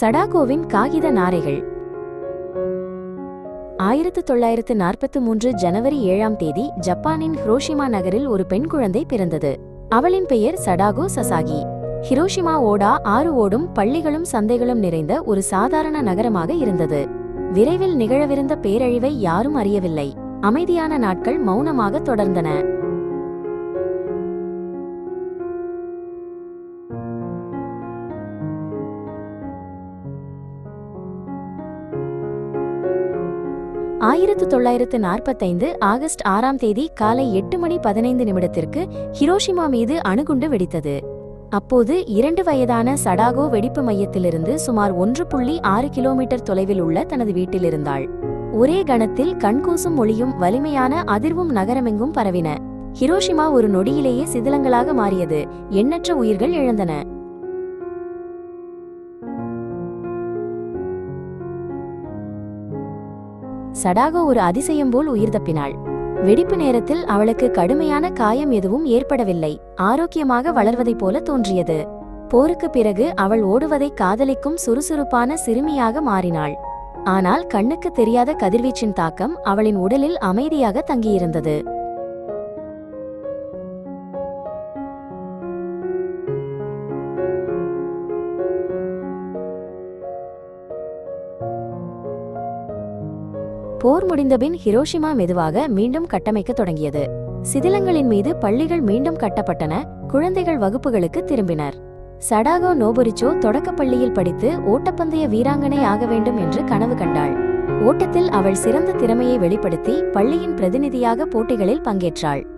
சடாகோவின் காகித நாரைகள். ஆயிரத்து தொள்ளாயிரத்து நாற்பத்து மூன்று ஜனவரி ஏழாம் தேதி ஜப்பானின் ஹிரோஷிமா நகரில் ஒரு பெண் குழந்தை பிறந்தது. அவளின் பெயர் சடாகோ சசாகி. ஹிரோஷிமா ஓடா ஆறு ஓடும் பள்ளிகளும் சந்தைகளும் நிறைந்த ஒரு சாதாரண நகரமாக இருந்தது. விரைவில் நிகழவிருந்த பேரழிவை யாரும் அறியவில்லை. அமைதியான நாட்கள் மௌனமாக தொடர்ந்தன. ஆயிரத்து தொள்ளாயிரத்து நாற்பத்தைந்து ஆகஸ்ட் ஆறாம் தேதி காலை எட்டு மணி பதினைந்து நிமிடத்திற்கு ஹிரோஷிமா மீது அணுகுண்டு வெடித்தது. அப்போது இரண்டு வயதான சடாகோ வெடிப்பு மையத்திலிருந்து சுமார் ஒன்று புள்ளி ஆறு கிலோமீட்டர் தொலைவில் உள்ள தனது வீட்டில் இருந்தாள் ஒரே கணத்தில் கண்கூசும் ஒளியும் வலிமையான அதிர்வும் நகரமெங்கும் பரவின. ஹிரோஷிமா ஒரு நொடியிலேயே சிதிலங்களாக மாறியது. எண்ணற்ற உயிர்கள் இழந்தன. சடாகோ ஒரு அதிசயம் போல் உயிர் தப்பினாள். வெடிப்பு நேரத்தில் அவளுக்கு கடுமையான காயம் எதுவும் ஏற்படவில்லை. ஆரோக்கியமாக வளர்வதைப் போல தோன்றியது. போருக்கு பிறகு அவள் ஓடுவதை காதலிக்கும் சுறுசுறுப்பான சிறுமியாக மாறினாள். ஆனால் கண்ணுக்கு தெரியாத கதிர்வீச்சின் தாக்கம் அவளின் உடலில் அமைதியாக தங்கியிருந்தது. போர் முடிந்தபின் ஹிரோஷிமா மெதுவாக மீண்டும் கட்டமைக்கத் தொடங்கியது. சிதிலங்களின் மீது பள்ளிகள் மீண்டும் கட்டப்பட்டன. குழந்தைகள் வகுப்புகளுக்கு திரும்பினர். சடாகோ நோபுரிச்சோ தொடக்கப்பள்ளியில் படித்து ஓட்டப்பந்தய வீராங்கனை ஆக வேண்டும் என்று கனவு கண்டாள். ஓட்டத்தில் அவள் சிறந்த திறமையை வெளிப்படுத்தி பள்ளியின் பிரதிநிதியாக போட்டிகளில் பங்கேற்றாள்.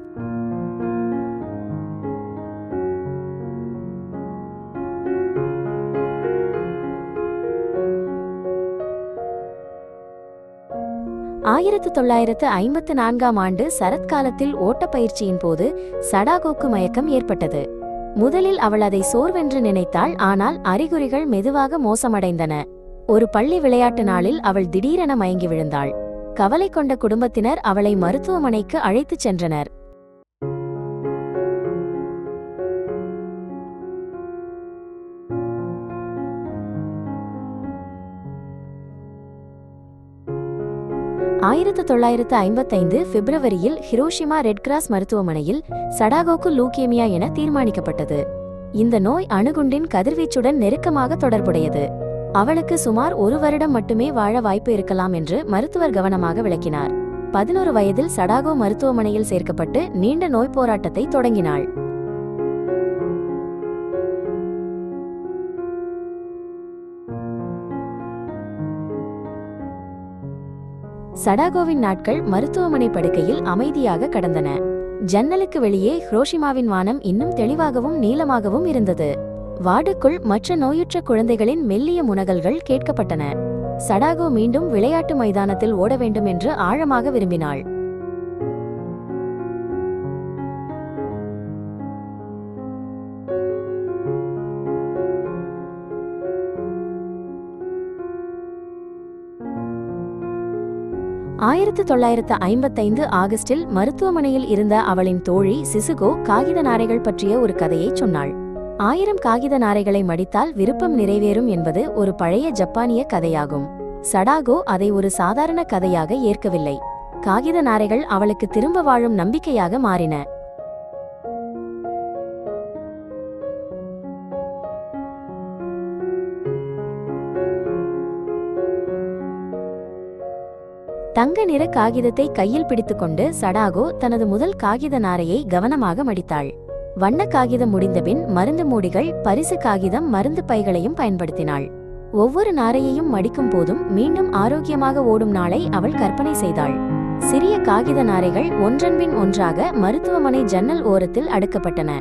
ஆயிரத்து தொள்ளாயிரத்து ஐம்பத்து நான்காம் ஆண்டு சரத்காலத்தில் ஓட்டப்பயிற்சியின் போது சடாகோக்கு மயக்கம் ஏற்பட்டது. முதலில் அவள் அதை சோர்வென்று நினைத்தாள் ஆனால் அறிகுறிகள் மெதுவாக மோசமடைந்தன. ஒரு பள்ளி விளையாட்டு நாளில் அவள் திடீரென மயங்கி விழுந்தாள். கவலை கொண்ட குடும்பத்தினர் அவளை மருத்துவமனைக்கு அழைத்துச் சென்றனர். ஆயிரத்து தொள்ளாயிரத்து ஐம்பத்தைந்து பிப்ரவரியில் ஹிரோஷிமா ரெட் கிராஸ் மருத்துவமனையில் சடாகோக்கு லூகேமியா என தீர்மானிக்கப்பட்டது. இந்த நோய் அணுகுண்டின் கதிர்வீச்சுடன் நெருக்கமாக தொடர்புடையது. அவளுக்கு சுமார் ஒரு வருடம் மட்டுமே வாழ வாய்ப்பு இருக்கலாம் என்று மருத்துவர் கவனமாக விளக்கினார். பதினோரு வயதில் சடாகோ மருத்துவமனையில் சேர்க்கப்பட்டு நீண்ட நோய் போராட்டத்தை தொடங்கினாள். சடாகோவின் நாட்கள் மருத்துவமனை படுக்கையில் அமைதியாக கடந்தன. ஜன்னலுக்கு வெளியே ஹிரோஷிமாவின் வானம் இன்னும் தெளிவாகவும் நீளமாகவும் இருந்தது. வார்டுக்குள் மற்ற நோயுற்ற குழந்தைகளின் மெல்லிய முனகல்கள் கேட்கப்பட்டன. சடாகோ மீண்டும் விளையாட்டு மைதானத்தில் ஓட வேண்டும் என்று ஆழமாக விரும்பினாள். ஆயிரத்து தொள்ளாயிரத்து ஐம்பத்தைந்து ஆகஸ்டில் மருத்துவமனையில் இருந்த அவளின் தோழி சிசுகோ காகித நாரைகள் பற்றிய ஒரு கதையை சொன்னாள். ஆயிரம் காகித நாரைகளை மடித்தால் விருப்பம் நிறைவேறும் என்பது ஒரு பழைய ஜப்பானிய கதையாகும். சடாகோ அதை ஒரு சாதாரண கதையாக ஏற்கவில்லை. காகித நாரைகள் அவளுக்கு திரும்ப வாழும் நம்பிக்கையாக மாறின. தங்க நிற காகிதத்தை கையில் பிடித்துக்கொண்டு சடாகோ தனது முதல் காகித நாரையை கவனமாக மடித்தாள். வண்ண காகிதம் முடிந்தபின் மருந்து மூடிகள் பரிசு காகிதம் மருந்து பைகளையும் பயன்படுத்தினாள். ஒவ்வொரு நாரையையும் மடிக்கும் போதும் மீண்டும் ஆரோக்கியமாக ஓடும் நாளை அவள் கற்பனை செய்தாள். சிறிய காகித நாரைகள் ஒன்றன்பின் ஒன்றாக மருத்துவமனை ஜன்னல் ஓரத்தில் அடுக்கப்பட்டன.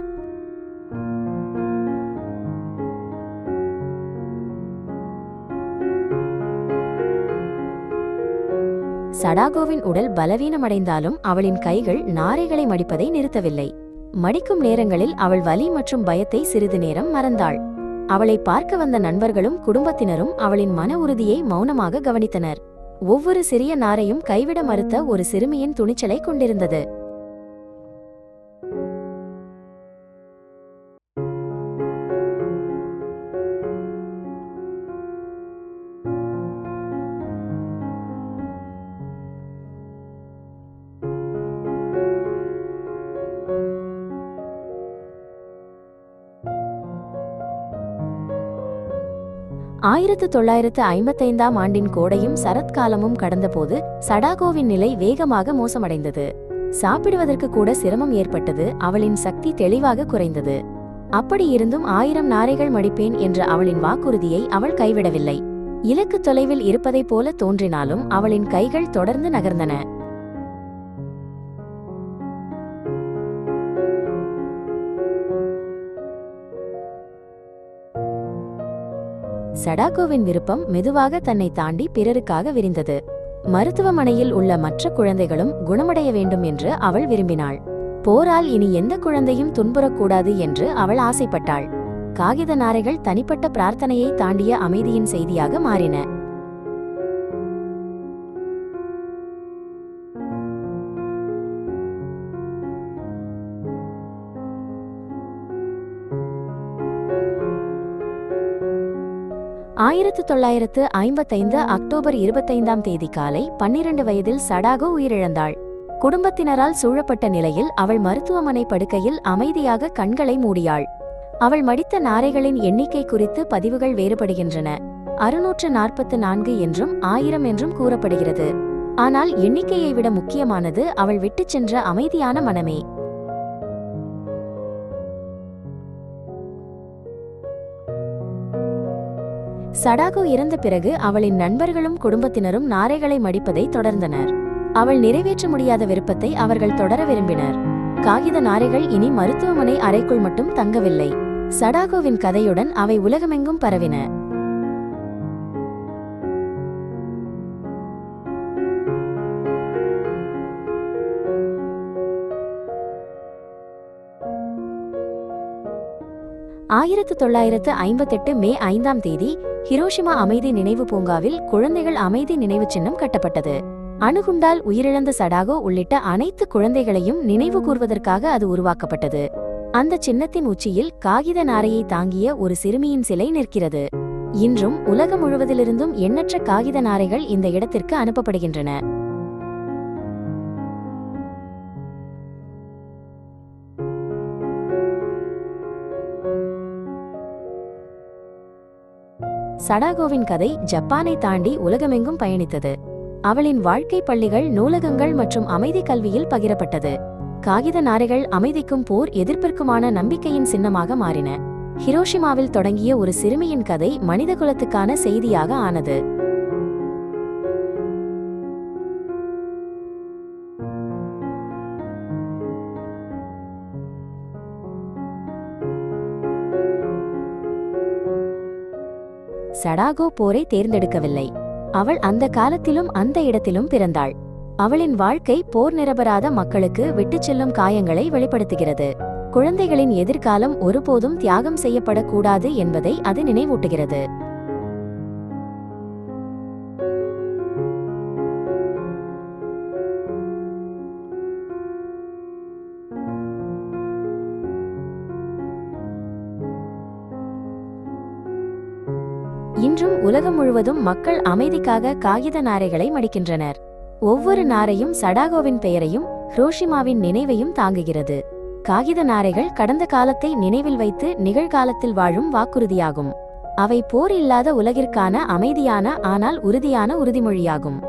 நடாகோவின் உடல் பலவீனமடைந்தாலும் அவளின் கைகள் நாரைகளை மடிப்பதை நிறுத்தவில்லை. மடிக்கும் நேரங்களில் அவள் வலி மற்றும் பயத்தை சிறிது நேரம் மறந்தாள். அவளை பார்க்க வந்த நண்பர்களும் குடும்பத்தினரும் அவளின் மன உறுதியை மௌனமாக கவனித்தனர். ஒவ்வொரு சிறிய நாரையும் கைவிட மறுத்த ஒரு சிறுமியின் துணிச்சலை கொண்டிருந்தது. ஆயிரத்து தொள்ளாயிரத்து ஐம்பத்தைந்தாம் ஆண்டின் கோடையும் சரத்காலமும் கடந்தபோது சடாகோவின் நிலை வேகமாக மோசமடைந்தது. சாப்பிடுவதற்கு கூட சிரமம் ஏற்பட்டது அவளின் சக்தி தெளிவாக குறைந்தது. அப்படியிருந்தும் ஆயிரம் நாரைகள் மடிப்பேன் என்ற அவளின் வாக்குறுதியை அவள் கைவிடவில்லை. இலக்கு தொலைவில் இருப்பதைப் போல தோன்றினாலும் அவளின் கைகள் தொடர்ந்து நகர்ந்தன. சடாகோவின் விருப்பம் மெதுவாக தன்னை தாண்டி பிறருக்காக விரிந்தது. மருத்துவமனையில் உள்ள மற்ற குழந்தைகளும் குணமடைய வேண்டும் என்று அவள் விரும்பினாள். போரால் இனி எந்த குழந்தையும் துன்புறக்கூடாது என்று அவள் ஆசைப்பட்டாள். காகித நாரைகள் தனிப்பட்ட பிரார்த்தனையை தாண்டிய அமைதியின் செய்தியாக மாறின. ஆயிரத்து தொள்ளாயிரத்து ஐம்பத்தைந்து அக்டோபர் இருபத்தைந்தாம் தேதி காலை பன்னிரண்டு வயதில் சடாகோ உயிரிழந்தாள். குடும்பத்தினரால் சூழப்பட்ட நிலையில் அவள் மருத்துவமனை படுக்கையில் அமைதியாக கண்களை மூடியாள். அவள் மடித்த நாரைகளின் எண்ணிக்கை குறித்து பதிவுகள் வேறுபடுகின்றன. அறுநூற்று நாற்பத்து நான்கு என்றும் ஆயிரம் என்றும் கூறப்படுகிறது. ஆனால் எண்ணிக்கையை விட முக்கியமானது அவள் விட்டுச் சென்ற அமைதியான மனமே. சடாகோ இறந்த பிறகு அவளின் நண்பர்களும் குடும்பத்தினரும் நாரைகளை மடிப்பதை தொடர்ந்தனர். அவள் நிறைவேற்ற முடியாத விருப்பத்தை அவர்கள் தொடர விரும்பினர். காகித நாரைகள் இனி மருத்துவமனை அறைக்குள் மட்டும் தங்கவில்லை. சடாகோவின் கதையுடன் அவை உலகமெங்கும் பரவின. ஆயிரத்து தொள்ளாயிரத்து ஐம்பத்தெட்டு மே ஐந்தாம் தேதி ஹிரோஷிமா அமைதி நினைவு பூங்காவில் குழந்தைகள் அமைதி நினைவு சின்னம் கட்டப்பட்டது. அணுகுண்டால் உயிரிழந்த சடாகோ உள்ளிட்ட அனைத்து குழந்தைகளையும் நினைவு கூர்வதற்காக அது உருவாக்கப்பட்டது. அந்த சின்னத்தின் உச்சியில் காகித நாரையை தாங்கிய ஒரு சிறுமியின் சிலை நிற்கிறது. இன்றும் உலகம் முழுவதிலிருந்தும் எண்ணற்ற காகித நாரைகள் இந்த இடத்திற்கு அனுப்பப்படுகின்றன. சடாகோவின் கதை ஜப்பானை தாண்டி உலகமெங்கும் பயணித்தது. அவளின் வாழ்க்கை பள்ளிகள் நூலகங்கள் மற்றும் அமைதி கல்வியில் பகிரப்பட்டது. காகித நாரைகள் அமைதிக்கும் போர் எதிர்ப்பிற்குமான நம்பிக்கையின் சின்னமாக மாறின. ஹிரோஷிமாவில் தொடங்கிய ஒரு சிறுமியின் கதை மனிதகுலத்துக்கான செய்தியாக ஆனது. சடாகோ போரை தேர்ந்தெடுக்கவில்லை. அவள் அந்த காலத்திலும் அந்த இடத்திலும் பிறந்தாள். அவளின் வாழ்க்கை போர் நிரபராத மக்களுக்கு விட்டுச் செல்லும் காயங்களை வெளிப்படுத்துகிறது. குழந்தைகளின் எதிர்காலம் ஒருபோதும் தியாகம் செய்யப்படக்கூடாது என்பதை அது நினைவூட்டுகிறது. இன்றும் உலகம் முழுவதும் மக்கள் அமைதிக்காக காகித நாரைகளை மடிக்கின்றனர். ஒவ்வொரு நாரையும் சடாகோவின் பெயரையும் ஹிரோஷிமாவின் நினைவையும் தாங்குகிறது. காகித நாரைகள் கடந்த காலத்தை நினைவில் வைத்து நிகழ்காலத்தில் வாழும் வாக்குறுதியாகும். அவை போர் இல்லாத உலகிற்கான அமைதியான ஆனால் உறுதியான உறுதிமொழியாகும்.